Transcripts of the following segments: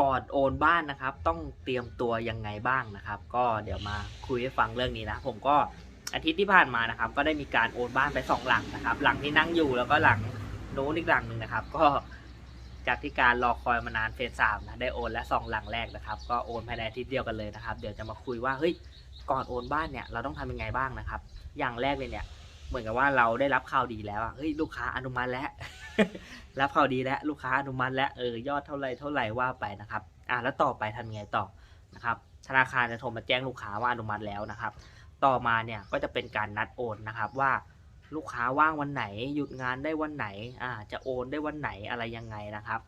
ก่อนโอนบ้านนะครับ ต้องเตรียมตัวยังไงบ้างนะครับ ก็เดี๋ยวมาคุยให้ฟังเรื่องนี้นะ ผมก็อาทิตย์ที่ผ่านมานะครับ ก็ได้มีการโอนบ้านไปสองหลังนะครับ หลังที่นั่งอยู่แล้วก็หลังโน้นอีกหลังหนึ่งนะครับ ก็จากที่การรอคอยมานานเฟสสามนะได้โอนและสองหลังแรกนะครับ ก็โอนภายในอาทิตย์เดียวกันเลยนะครับ เดี๋ยวจะมาคุยว่าเฮ้ยก่อนโอนบ้านเนี่ยเราต้องทำยังไงบ้างนะครับ อย่างแรกเลยเนี่ย เหมือนกับว่าเราได้รับข่าวดีแล้วอะเฮ้ยลูกค้าอนุมัติแล้ว รับข่าวดีแล้วลูกค้าอนุมัติแล้วเออยอดเท่าไรเท่าไหร่ว่าไปนะครับอะแล้วต่อไปทำยังไงต่อนะครับธนาคารจะโทรมาแจ้งลูกค้าว่าอนุมัติแล้วนะครับ ต่อมาเนี่ยก็จะเป็นการนัดโอนนะครับว่าลูกค้าว่างวันไหน หยุดงานได้วันไหนอ่าจะโอนได้วันไหนอะไรยังไงนะครับ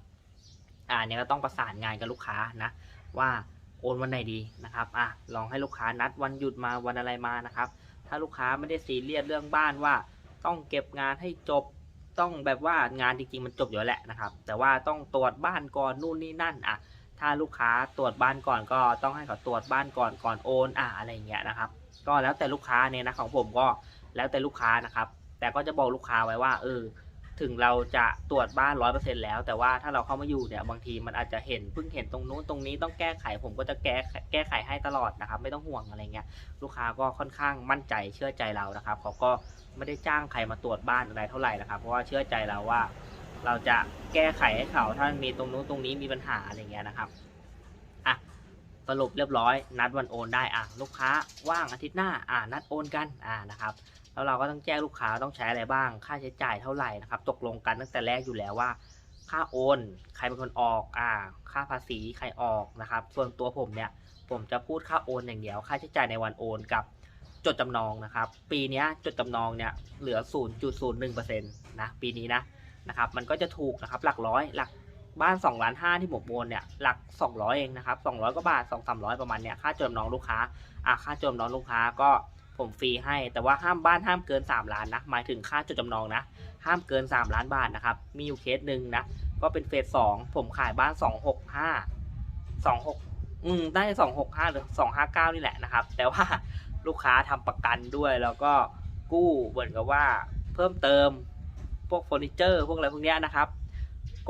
อ่าเนี่ยก็ต้องประสานงานกับลูกค้านะว่าโอนวันไหนดีนะครับอะลองให้ลูกค้านัดวันหยุดมาวันอะไรมานะครับ ถ้าลูกค้าไม่ได้ซีเรียสเรื่องบ้านว่า ต้องเก็บงานให้จบ ต้องแบบว่างานจริงๆมันจบอยู่แล้วแหละนะครับ แต่ว่าต้องตรวจบ้านก่อนนู่นนี่นั่นอะถ้าลูกค้าตรวจบ้านก่อนก็ต้องให้เขาตรวจบ้านก่อนก่อนโอนอะอะไรเงี้ยนะครับ ก็แล้วแต่ลูกค้าเนี่ยนะของผมก็แล้วแต่ลูกค้านะครับ แต่ก็จะบอกลูกค้าไว้ว่าเออ ถึงเราจะตรวจบ้านร้อยเปอร์เซ็นแล้วแต่ว่าถ้าเราเข้ามาอยู่เนี่ยบางทีมันอาจจะเห็นเพิ่งเห็นตรงนู้นตรงนี้ต้องแก้ไขผมก็จะแก้แก้ไขให้ตลอดนะครับ ไม่ต้องห่วงอะไรเงี้ยลูกค้าก็ค่อนข้างมั่นใจเชื่อใจเรานะครับเขาก็ไม่ได้จ้างใครมาตรวจบ้านอะไรเท่าไหร่นะครับ เพราะว่าเชื่อใจเราว่า เราจะแก้ไขให้เขาถ้ามีตรงนู้นตรงนี้มีปัญหาอะไรเงี้ยนะครับ สรุปเรียบร้อย นัดวันโอนได้อะลูกค้าว่างอาทิตย์หน้าอะนัดโอนกันอ่านะครับแล้วเราก็ต้องแจ้งลูกค้าต้องใช้อะไรบ้าง ค่าใช้จ่ายเท่าไหร่นะครับตกลงกันตั้งแต่แรกอยู่แล้วว่า ค่าโอน ใครเป็นคนออกอ่าค่าภาษีใครออกนะครับ ส่วนตัวผมเนี่ยผมจะพูดค่าโอนอย่างเดียว ค่าใช้จ่ายในวันโอนกับจดจำนองนะครับ ปีนี้จดจำนองเนี่ยเหลือ 0.01%นะปีนี้นะนะครับมันก็จะถูกนะครับหลักร้อยหลัก บ้าน2ล้าน5ที่ผมโอนเนี่ยหลัก 200 เองนะครับ 200กว่าบาท 2 300 ประมาณเนี่ยค่าจดจำนองลูกค้าอะค่าจดจำนองลูกค้าก็ผมฟรีให้แต่ว่าห้ามบ้านห้ามเกิน 3 ล้านนะหมายถึงค่าจดจำนองนะ ห้ามเกิน 3 ล้านบาทนะครับมีอยู่เคสหนึ่งนะก็เป็นเฟสสองผมขายบ้าน 265 26อืมได้สองหกห้าหรือสองห้าเก้านี่แหละนะครับ แต่ว่าลูกค้าทำประกันด้วยแล้วก็กู้เหมือนกับว่าเพิ่มเติมพวกเฟอร์นิเจอร์พวกอะไรพวกเนี้ยนะครับ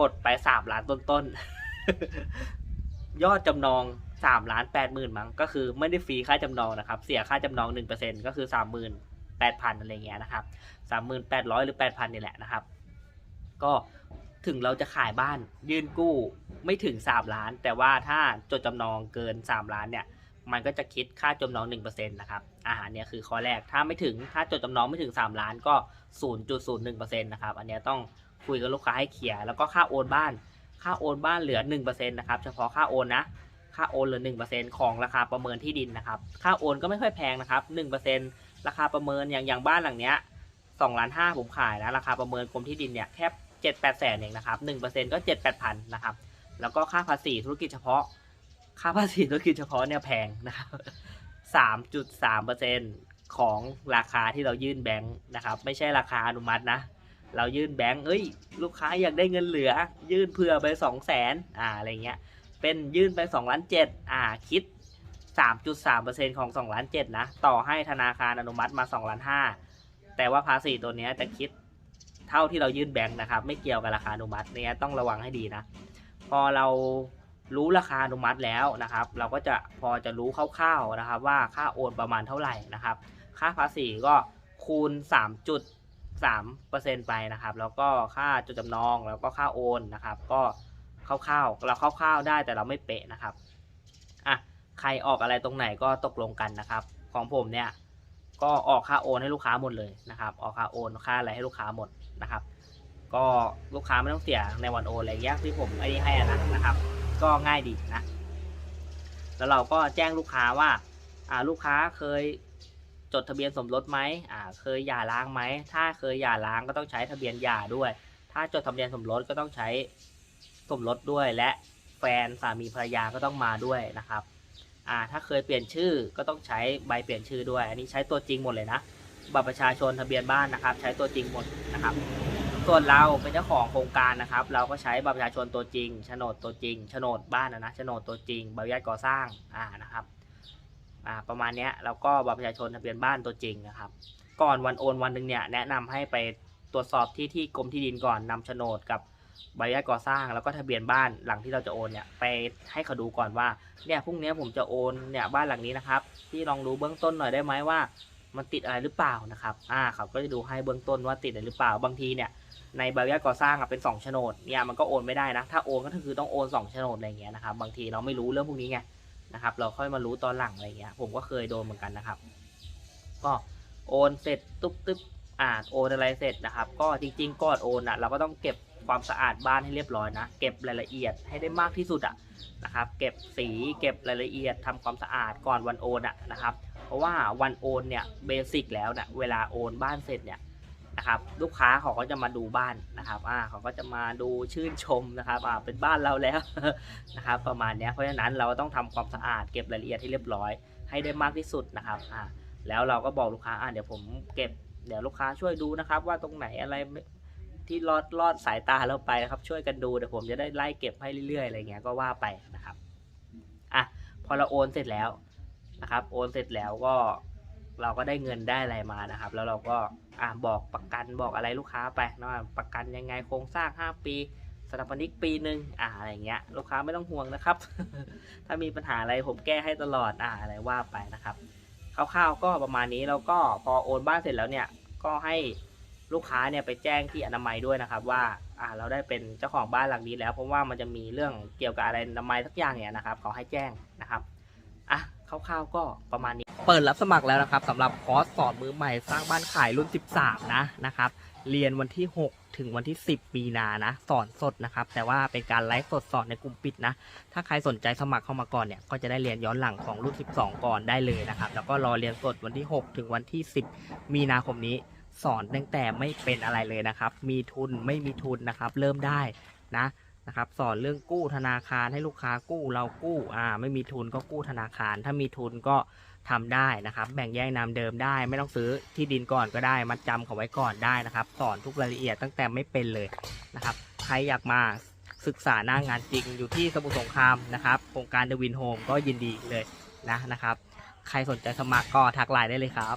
กดไปสามล้านต้นๆ ยอดจำนองสามล้านแปดหมื่นมั้งก็คือไม่ได้ฟรีค่าจำนองนะครับ เสียค่าจำนองหนึ่งเปอร์เซ็นก็คือสามหมื่นแปดพันอะไรเงี้ยนะครับสามหมื่นแปดร้อยหรือแปดพันนี่แหละนะครับ ก็ถึงเราจะขายบ้านยื่นกู้ไม่ถึง3ล้าน แต่ว่าถ้าจดจำนองเกิน3ล้านเนี่ยมันก็จะคิดค่าจำนอง1%นะครับ อาหารเนี่ยคือข้อแรก ถ้าไม่ถึง ถ้าจดจำนองไม่ถึง 3 ล้านก็ 0.01%นะครับ อันเนี้ยต้อง คุยกับลูกค้าให้เคลียร์แล้วก็ค่าโอนบ้าน ค่าโอนบ้านเหลือ1%นะครับเฉพาะค่าโอนนะ ค่าโอนเหลือ1%ของราคาประเมินที่ดินนะครับ ค่าโอนก็ไม่ค่อยแพงนะครับ1%ราคาประเมินอย่างอย่างบ้านหลังเนี้ย2ล้าน5ผมขายนะราคาประเมินกรมที่ดินเนี่ยแค่เจ็ดแปดแสนเองนะครับหนึ่งเปอร์เซ็นก็เจ็ดแปดพันนะครับ แล้วก็ค่าภาษีธุรกิจเฉพาะ ค่าภาษีธุรกิจเฉพาะเนี่ยแพงนะครับสามจุดสามเปอร์เซ็นของราคาที่เรายื่นแบงค์นะครับ ไม่ใช่ราคาอนุมัตินะ เรายื่นแบงค์เอ้ย ลูกค้าอยากได้เงินเหลือ ยื่นเผื่อไปสองแสนอ่าอะไรเงี้ย เป็นยื่นไปสองล้านเจ็ดอ่าคิดสามจุดสามเปอร์เซ็นของสองล้านเจ็ดนะ ต่อให้ธนาคารอนุมัติมาสองล้านห้าแต่ว่าภาษีตัวนี้จะคิดเท่าที่เรายื่นแบงค์นะครับ ไม่เกี่ยวกับราคาอนุมัติเนี่ยต้องระวังให้ดีนะ พอเรารู้ราคาอนุมัติแล้วนะครับ เราก็จะพอจะรู้คร่าวๆนะครับ ว่าค่าโอนประมาณเท่าไหร่นะครับ ค่าภาษีก็คูณ 3.3%ไปนะครับ แล้วก็ค่าจดจำนองแล้วก็ค่าโอนนะครับ ก็คร่าวๆเราคร่าวๆได้แต่เราไม่เป๊ะนะครับอะใครออกอะไรตรงไหนก็ตกลงกันนะครับ ของผมเนี่ยก็ออกค่าโอนให้ลูกค้าหมดเลยนะครับ ออกค่าโอนค่าอะไรให้ลูกค้าหมดนะครับ ก็ลูกค้าไม่ต้องเสียในวันโอนอะไรเงี้ยที่ผมไอ้นี่ให้อะนะนะครับ ก็ง่ายดีนะ แล้วเราก็แจ้งลูกค้าว่าอ่าลูกค้าเคย จดทะเบียนสมรสไหมอ่า เคยหย่าร้างไหม ถ้าเคยหย่าร้างก็ต้องใช้ทะเบียนหย่าด้วย ถ้าจดทะเบียนสมรสก็ต้องใช้สมรสด้วย และแฟนสามีภรรยาก็ต้องมาด้วยนะครับ อ่า ถ้าเคยเปลี่ยนชื่อก็ต้องใช้ใบเปลี่ยนชื่อด้วย อันนี้ใช้ตัวจริงหมดเลยนะบัตรประชาชนทะเบียนบ้านนะครับ ใช้ตัวจริงหมดนะครับ ส่วนเราเป็นเจ้าของโครงการนะครับ เราก็ใช้บัตรประชาชนตัวจริงโฉนดตัวจริงโฉนดบ้านนะนะโฉนดตัวจริงใบอนุญาตก่อสร้างอ่านะครับ อ่าประมาณเนี้ยแล้วก็บัตรประชาชนทะเบียนบ้านตัวจริงนะครับ ก่อนวันโอนวันหนึ่งเนี่ยแนะนำให้ไปตรวจสอบที่ที่กรมที่ดินก่อนนำโฉนดกับใบอนุญาตก่อสร้างแล้วก็ทะเบียนบ้านหลังที่เราจะโอนเนี่ยไปให้เขาดูก่อนว่าเนี่ยพรุ่งนี้ผมจะโอนเนี่ยบ้านหลังนี้นะครับพี่ลองดูเบื้องต้นหน่อยได้ไหมว่า มันติดอะไรหรือเปล่านะครับอ่าเขาก็จะดูให้เบื้องต้นว่าติดอะไรหรือเปล่าบางทีเนี่ยในใบอนุญาตก่อสร้างเป็น2โฉนดเนี่ยมันก็โอนไม่ได้นะถ้าโอนก็คือต้องโอน2โฉนดอะไรเงี้ยนะครับบางทีเราไม่รู้เรื่องพวกนี้ไง นะครับ เราค่อยมารู้ตอนหลังอะไรเงี้ย ผมก็เคยโดนเหมือนกันนะครับ ก็โอนเสร็จตุ๊บตุ๊บอ่าโอนอะไรเสร็จนะครับ ก็จริงๆก่อนโอนอะเราก็ต้องเก็บความสะอาดบ้านให้เรียบร้อยนะ เก็บรายละเอียดให้ได้มากที่สุดอะนะครับ เก็บสีเก็บรายละเอียดทำความสะอาดก่อนวันโอนอะนะครับ เพราะว่าวันโอนเนี่ยเบสิกแล้วนี่ยเวลาโอนบ้านเสร็จเนี่ย นะครับ ลูกค้าเขาก็จะมาดูบ้านนะครับอ่าเขาก็จะมาดูชื่นชมนะครับอ่าเป็นบ้านเราแล้วนะครับ ประมาณเนี้ยเพราะฉะนั้นเราต้องทำความสะอาดเก็บรายละเอียดให้เรียบร้อย ให้ได้มากที่สุดนะครับอ่าแล้วเราก็บอกลูกค้าอ่าเดี๋ยวผมเก็บเดี๋ยวลูกค้าช่วยดูนะครับ ว่าตรงไหนอะไรที่ลอดลอดสายตาเราไปนะครับ ช่วยกันดูเดี๋ยวผมจะได้ไล่เก็บให้เรื่อยๆอะไรเงี้ยก็ว่าไปนะครับอะพอเราโอนเสร็จแล้วนะครับ โอนเสร็จแล้วก็ เราก็ได้เงินได้อะไรมานะครับ แล้วเราก็อ่าบอกประกันบอกอะไรลูกค้าไปนะประกันยังไงโครงสร้าง 5 ปีสถาปนิกปีหนึ่งอ่าอะไรเงี้ยลูกค้าไม่ต้องห่วงนะครับ ถ้ามีปัญหาอะไรผมแก้ให้ตลอดอ่าอะไรว่าไปนะครับคร่าวๆก็ประมาณนี้แล้วก็พอโอนบ้านเสร็จแล้วเนี่ยก็ให้ลูกค้าเนี่ยไปแจ้งที่อนามัยด้วยนะครับ ว่าอ่าเราได้เป็นเจ้าของบ้านหลังนี้แล้วเพราะว่ามันจะมีเรื่องเกี่ยวกับอะไรอนามัยสักอย่างเนี่ยนะครับขาให้แจ้งนะครับอะ คร่าวๆก็ประมาณนี้ เปิดรับสมัครแล้วนะครับสำหรับคอร์สสอนมือใหม่สร้างบ้านขายรุ่น 13 นะนะครับ เรียนวันที่ 6 ถึงวันที่ 10 มีนานะ สอนสดนะครับ แต่ว่าเป็นการไลฟ์สดสอนในกลุ่มปิดนะ ถ้าใครสนใจสมัครเข้ามาก่อนเนี่ย ก็จะได้เรียนย้อนหลังของรุ่น 12 ก่อนได้เลยนะครับ แล้วก็รอเรียนสดวันที่ 6 ถึงวันที่ 10 มีนาคมนี้สอนตั้งแต่ไม่เป็นอะไรเลยนะครับ มีทุนไม่มีทุนนะครับ เริ่มได้นะ นะครับสอนเรื่องกู้ธนาคารให้ลูกค้ากู้เรากู้อ่าไม่มีทุนก็กู้ธนาคาร ถ้ามีทุนก็ทำได้นะครับ แบ่งแยกนามเดิมได้ ไม่ต้องซื้อที่ดินก่อนก็ได้มัดจำเขาไว้ก่อนได้นะครับ สอนทุกรายละเอียดตั้งแต่ไม่เป็นเลยนะครับ ใครอยากมาศึกษาหน้างานจริงอยู่ที่สมุทรสงครามนะครับโครงการเดวินโฮมก็ยินดีเลยนะนะครับ ใครสนใจสมัครก็ทักไลน์ได้เลยครับ